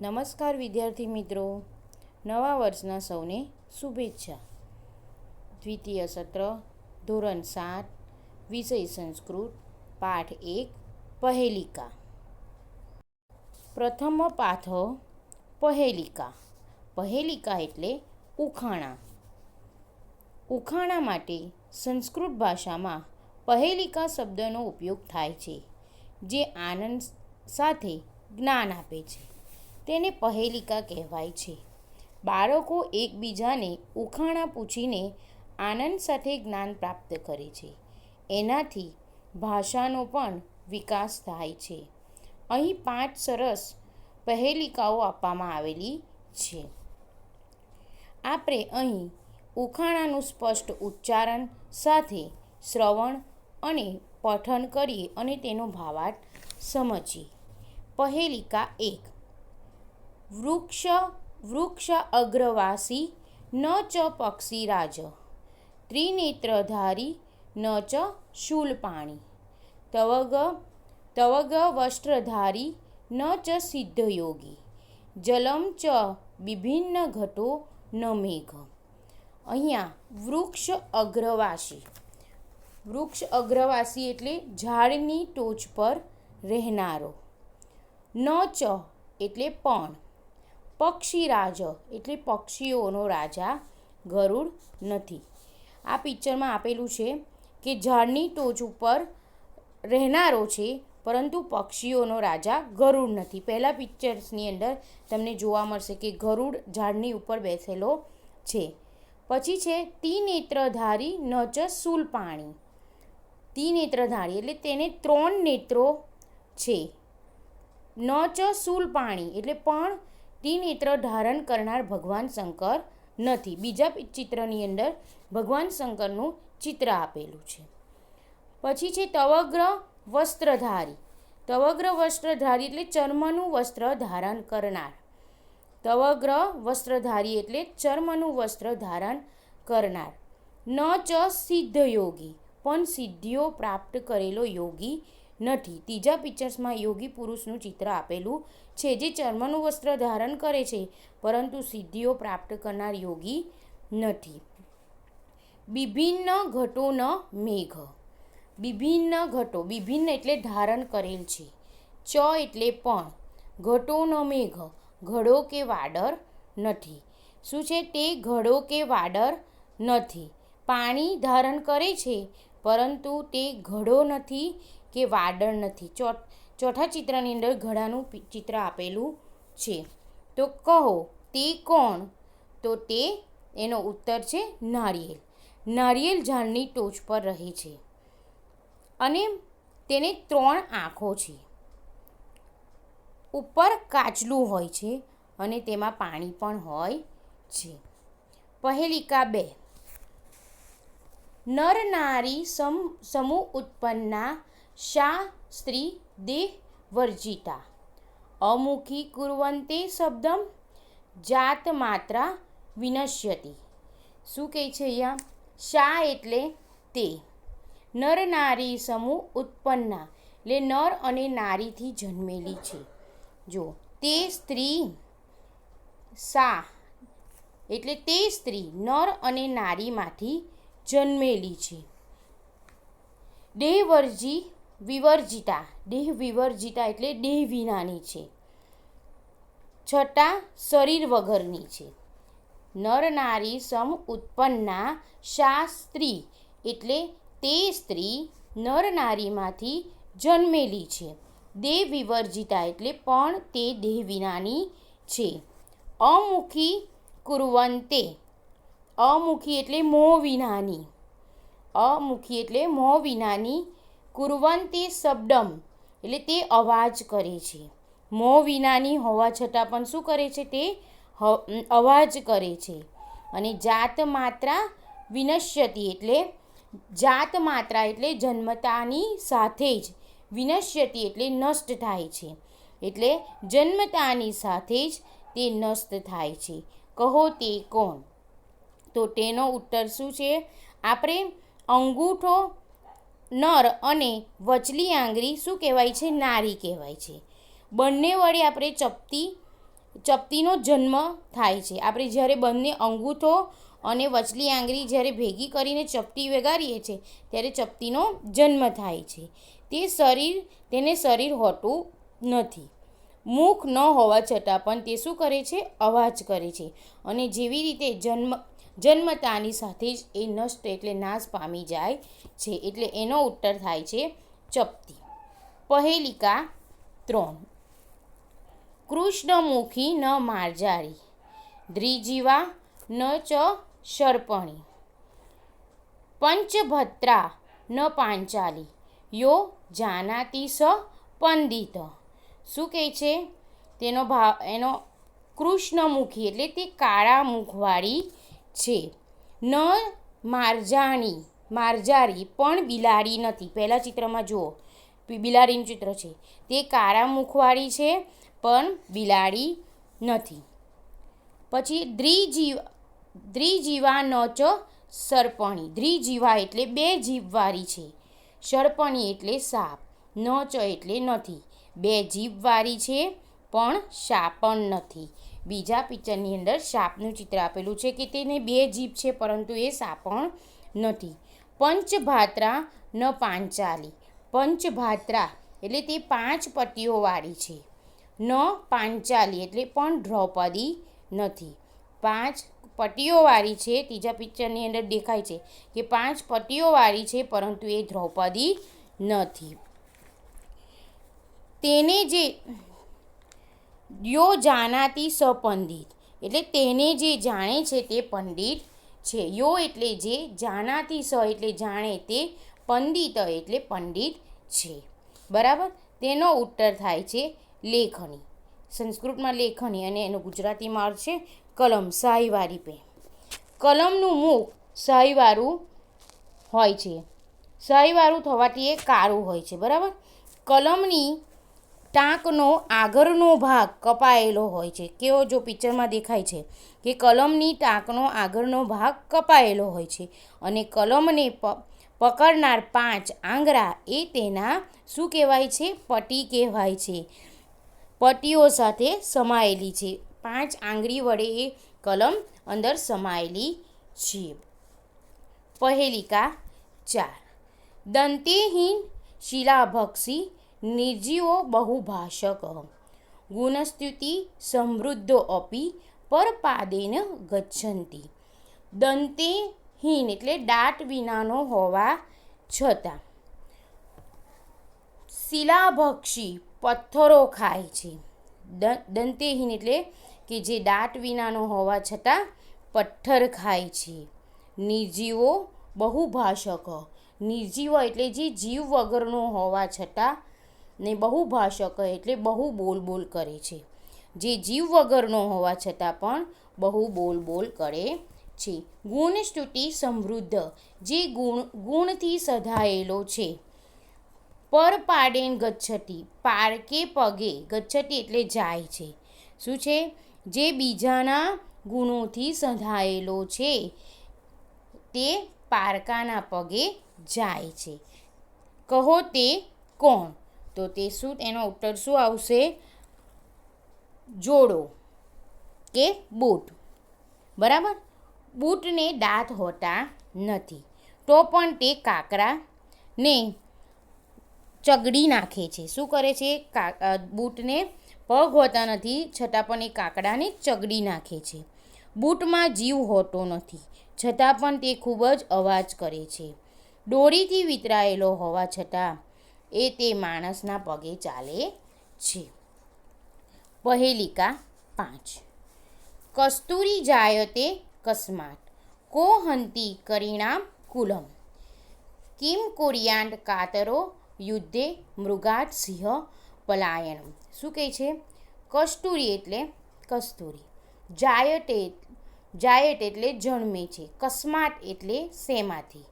નમસ્કાર વિદ્યાર્થી મિત્રો. નવા વર્ષના સૌને શુભેચ્છા. દ્વિતીય સત્ર, ધોરણ સાત, વિષય સંસ્કૃત, પાઠ એક, પહેલિકા. પ્રથમ પાઠ પહેલિકા. પહેલિકા એટલે ઉખાણા. ઉખાણા માટે સંસ્કૃત ભાષામાં પહેલિકા શબ્દનો ઉપયોગ થાય છે, જે આનંદ સાથે જ્ઞાન આપે છે. તેને પહેલિકા કહેવાય છે. બાળકો એકબીજાને ઉખાણા પૂછીને આનંદ સાથે જ્ઞાન પ્રાપ્ત કરે છે. એનાથી ભાષાનો પણ વિકાસ થાય છે. અહીં પાંચ સરસ પહેલિકાઓ આપવામાં આવેલી છે. આપણે અહીં ઉખાણાનું સ્પષ્ટ ઉચ્ચારણ સાથે શ્રવણ અને પઠન કરીએ અને તેનો ભાવાર્થ સમજીએ. પહેલિકા એક. વૃક્ષ વૃક્ષ અગ્રવાસી, ન ચ પક્ષીરાજ ત્રિનેત્રધારી, ન ચ શૂલપાણી. તવગ તવગ વસ્ત્રધારી, ન ચ સિદ્ધયોગી. જલમ ચ વિભિન્ન ઘટો, ન મેઘ. અહીંયા વૃક્ષ અગ્રવાસી. વૃક્ષ અગ્રવાસી એટલે ઝાડની ટોચ પર રહેનારો. ન ચ એટલે પણ. પક્ષીરાજ. એટલે પક્ષીઓનો રાજા ગરુડ નથી. આ પિક્ચરમાં આપેલું છે કે ઝાડની ટોચ ઉપર રહેનારો છે, પરંતુ પક્ષીઓનો રાજા ગરુડ નથી. પહેલાં પિક્ચર્સની અંદર તમને જોવા મળશે કે ગરુડ ઝાડની ઉપર બેસેલો છે. પછી છે તિનેત્રધારી ન ચ શૂલપાણી. તિનેત્રધારી એટલે તેને ત્રણ નેત્રો છે. ન ચ શૂલપાણી એટલે પણ ત્રિનેત્ર ધારણ કરનાર ભગવાન શંકર નથી. બીજા ચિત્રની અંદર ભગવાન શંકરનું ચિત્ર આપેલું છે. પછી છે તવગ્ર વસ્ત્રધારી. તવગ્ર વસ્ત્રધારી એટલે ચર્મનું વસ્ત્ર ધારણ કરનાર. તવગ્ર વસ્ત્રધારી એટલે ચર્મનું વસ્ત્ર ધારણ કરનાર. ન ચ સિદ્ધ યોગી પણ સિદ્ધિઓ પ્રાપ્ત કરેલો યોગી નથી. ત્રીજા પિક્ચર્સમાં યોગી પુરુષનું ચિત્ર આપેલું છે જે ચર્મનું વસ્ત્ર ધારણ કરે છે, પરંતુ સિદ્ધિઓ પ્રાપ્ત કરનાર યોગી નથી. વિભિન્ન ઘટોનો મેઘ. વિભિન્ન ઘટો. વિભિન્ન એટલે ધારણ કરેલ છે. ચ એટલે પણ. ઘટોનો મેઘ. ઘડો કે વાડર નથી. શું છે તે? ઘડો કે વાડર નથી. પાણી ધારણ કરે છે, પરંતુ તે ઘડો નથી કે વાડળ નથી. ચો ચોથા ચિત્રની અંદર ઘડાનું ચિત્ર આપેલું છે. તો કહો, તે કોણ? તો તે, એનો ઉત્તર છે નારિયેલ. નારિયેલ ઝાડની ટોચ પર રહે છે. અને તેને ત્રણ આંખો છે. ઉપર કાચલું હોય છે અને તેમાં પાણી પણ હોય છે. પહેલિકા બે. નર નારી સમ, સમૂહ ઉત્પન્ના શા સ્ત્રી દેહ વર્જિતા? અમુખી કુર્વંતે શબ્દમ જાત માત્રા વિનશ્યતિ. શું કહે છે અહીંયા? શા એટલે તે? નર નારી સમૂહ ઉત્પન્ના એટલે નર અને નારીથી જન્મેલી છે. જો, તે સ્ત્રી સા એટલે તે સ્ત્રી નર અને નારીમાંથી જન્મેલી છે. દેહવર્જી વિવર્જિતા. દેહ વિવર્જિતા એટલે દેહ વિનાની છે. છતાં શરીર વગરની છે. નર નારી સમ ઉત્પન્ના શાસ્ત્રી એટલે તે સ્ત્રી નર નારીમાંથી જન્મેલી છે. દેહ વિવર્જિતા એટલે પણ તે દેહ વિનાની છે. અમુખી કુરવંતે. અમુખી એટલે મો વિનાની. અમુખી એટલે મોં વિનાની કુરવંતે શબ્દમ, એટલે તે અવાજ કરે છે. મોં વિનાની હોવા છતાં પણ શું કરે છે તે? અવાજ કરે છે. અને જાત માત્રા વિનશ્યતી એટલે જાત માત્રા એટલે જન્મતાની સાથે જ વિનશ્યતી એટલે નષ્ટ થાય છે. એટલે જન્મતાની સાથે જ તે નષ્ટ થાય છે. કહો તે કોણ? તો તેનો ઉત્તર શું છે? આપણે અંગૂઠો નર અને વચલી આંગળી શું કહેવાય છે? નારી કહેવાય છે. બંને વડે આપણે ચપટી, ચપટીનો જન્મ થાય છે. આપણે જ્યારે બંને અંગૂઠો અને વચલી આંગળી જ્યારે ભેગી કરીને ચપટી વગાડીએ છીએ ત્યારે ચપટીનો જન્મ થાય છે. તે શરીર, તેને શરીર હોતું નથી. મુખ ન હોવા છતાં પણ તે શું કરે છે? અવાજ કરે છે. અને જેવી રીતે જન્મ જન્મતાની સાથે જ એ નષ્ટ એટલે નાશ પામી જાય છે એટલે એનો ઉત્તર થાય છે ચપટી. પહેલિકા ત્રણ. કૃષ્ણમુખી ન માર્જારી. દ્રિજીવા ન ચ શર્પણી. પંચભત્રા ન પાંચાલી. યો જાનાતી સ પંડિત. શું કહે છે? તેનો ભાવ એનો કૃષ્ણમુખી એટલે તે કાળા મુખવાળી છે. ન મારજાણી, મારજારી પણ બિલાડી નથી. પહેલાં ચિત્રમાં જુઓ. બિલાડીનું ચિત્ર છે. તે કારા મુખવાળી છે, પણ બિલાડી નથી. પછી દ્વિજીવ દ્વિજીવા ન ચ સરપણી. દ્વિજીવા એટલે બે જીભવાળી છે. સરપણી એટલે સાપ. ન ચ એટલે નથી. બે જીભવાળી છે, પણ સાપણ નથી. બીજા પિક્ચરની અંદર સાપનું ચિત્ર આપેલું છે કે તેને બે જીભ છે, પરંતુ એ સાપણ નથી. પંચભાત્રા ન પાંચાલી. પંચભાત્રા એટલે તે પાંચ પટ્ટીઓવાળી છે. ન પાંચાલી એટલે પણ દ્રૌપદી નથી. પાંચ પટ્ટીઓવાળી છે, ત્રીજા પિક્ચરની અંદર દેખાય છે કે પાંચ પટ્ટીઓવાળી છે, પરંતુ એ દ્રૌપદી નથી. તેને જે યો જાનાતી સપંડિત. એટલે તેને જે જાણે છે તે પંડિત છે. યો એટલે જે જાનાતી સ એટલે જાણે તે પંડિત એટલે પંડિત છે. બરાબર? તેનો ઉત્તર થાય છે લેખની. સંસ્કૃતમાં લેખની અને એનો ગુજરાતીમાં અર્થ છે કલમ શાહીવારી પે કલમનું મુખ શાહીવાળું હોય છે. શાહીવાળું થવાથી એ કાળું હોય છે. બરાબર? કલમની ટાંકનો આગળનો ભાગ કપાયેલો હોય છે. કેવો જો પિક્ચરમાં દેખાય છે કે કલમની ટાંકનો આગળનો ભાગ કપાયેલો હોય છે અને કલમને પ, પકડનાર પાંચ આંગળા એ તેના, શું કહેવાય છે? પટી કહેવાય છે. પટીઓ સાથે સમાયેલી છે. પાંચ આંગળી વડે એ કલમ અંદર સમાયેલી છે. પહેલિકા ચાર. દંતેહીન શિલાભક્ષી નિર્જીવો બહુભાષક. ગુણસ્તુતિ સમૃદ્ધો અપી પરપાદેન ગચ્છન્તિ દંતેહીન એટલે દાંત વિનાનો હોવા છતાં. શિલાભક્ષી પથ્થરો ખાય છે. દંતેહીન એટલે કે જે દાંત વિનાનો હોવા છતાં પથ્થર ખાય છે. નિર્જીવો બહુભાષક. નિર્જીવ એટલે જે જીવ વગરનો હોવા છતાં ને બહુભાષક એટલે બહુ બોલ બોલ કરે છે. જે જીવ વગરનો હોવા છતાં પણ બહુ બોલ બોલ કરે છે. ગુણ સ્તુતિ સમૃદ્ધ, જે ગુણ, ગુણથી સધાયેલો છે. પર પાડેન ગચ્છતી પારકે પગે, ગચ્છતી એટલે જાય છે. શું છે? જે બીજાના ગુણોથી સધાયેલો છે, તે પારકાના પગે જાય છે. કહો તે કોણ? તો તે શું એનો ઉત્તર શું આવશે? જોડો કે બૂટ. બરાબર? બૂટને દાંત હોતા નથી. તો પણ તે કાકરાને ચગડી નાખે છે. શું કરે છે? કા બૂટને પગ હોતા નથી, છતાં પણ એ કાકડાને ચગડી નાખે છે. બૂટમાં જીવ હોતો નથી, છતાં પણ તે ખૂબ જ અવાજ કરે છે. દોરીથી વિતરાયેલો હોવા છતાં એ તે માણસના પગે ચાલે છે. પહેલિકા પાંચ. કસ્તુરી જાયતે કસ્માત. કો હંતી કરીણામ કુલમ. કિમ કોરિયાંડ કાતરો યુદ્ધે મૃગાટ સિંહ પલાયણ શું કહે છે? કસ્તુરી એટલે કસ્તુરી. જાયટે જાયટ એટલે જન્મે છે. કસ્માટ એટલે શેમાંથી?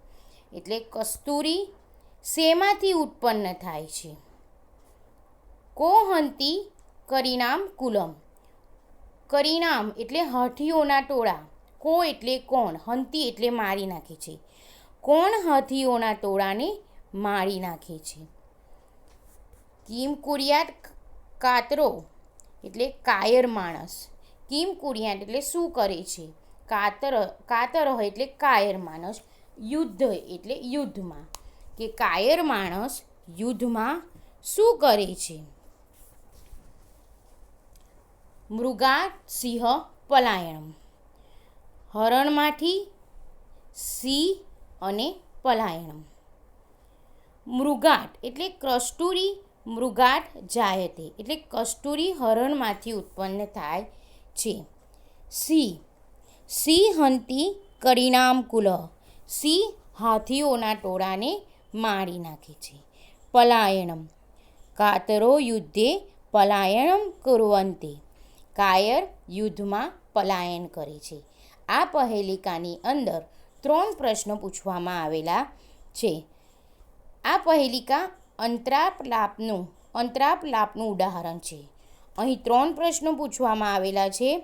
એટલે કસ્તુરી શેમાંથી ઉત્પન્ન થાય છે? કોહંતી કરિણામ કુલમ. કરિણામ એટલે હાથીઓના ટોળા. કો એટલે કોણ? હંતી એટલે મારી નાખે છે. કોણ હાથીઓના ટોળાને મારી નાખે છે? કિમ કુરિયાત કાતરો એટલે કાયર માણસ. કિમ કુરિયાત એટલે શું કરે છે? કાતર કાતર એટલે કાયર માણસ. યુદ્ધ એટલે યુદ્ધમાં. કે કાયર માણસ યુદ્ધમાં શું કરે છે? મૃગાટ સિંહ પલાયણમ હરણમાંથી સિંહ અને પલાયણમ મૃગાટ એટલે કસ્તુરી મૃગાટ જાયતે, એટલે કસ્તુરી હરણમાંથી ઉત્પન્ન થાય છે. સિંહ સિંહ હંતી કરિણામ કુલ સિંહ હાથીઓના ટોળાને મારી નાખે છે. પલાયણમ કાતરો યુદ્ધે પલાયણમ કુરવંતે. કાયર યુદ્ધમાં પલાયન કરે છે. આ પહેલિકાની અંદર ત્રણ પ્રશ્નો પૂછવામાં આવેલા છે. આ પહેલિકા અંતરાપલાપનું અંતરાપલાપનું ઉદાહરણ છે. અહીં ત્રણ પ્રશ્નો પૂછવામાં આવેલા છે.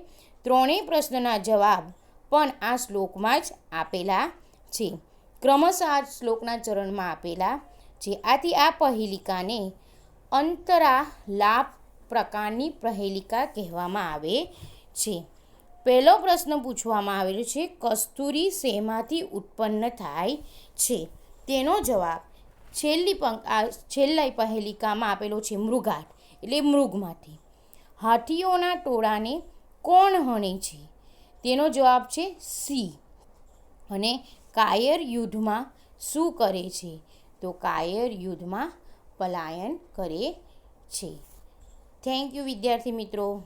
ત્રણેય પ્રશ્નના જવાબ પણ આ શ્લોકમાં જ આપેલા છે. ક્રમશઃ આ શ્લોકના ચરણમાં આપેલા છે. આથી આ પહેલિકાને અંતરા લાભ પ્રકારની પહેલિકા કહેવામાં આવે છે. પહેલો પ્રશ્ન પૂછવામાં આવેલો છે, કસ્તુરી શેમાંથી ઉત્પન્ન થાય છે? તેનો જવાબ છેલ્લી પંક છેલ્લા પહેલિકામાં આપેલો છે મૃગાટ, એટલે મૃગમાંથી. હાથીઓના ટોળાને કોણ હણે છે? તેનો જવાબ છે સી. અને કાયર યુદ્ધમાં શું કરે છે? તો કાયર યુદ્ધમાં પલાયન કરે છે. થેન્ક યુ વિદ્યાર્થી મિત્રો.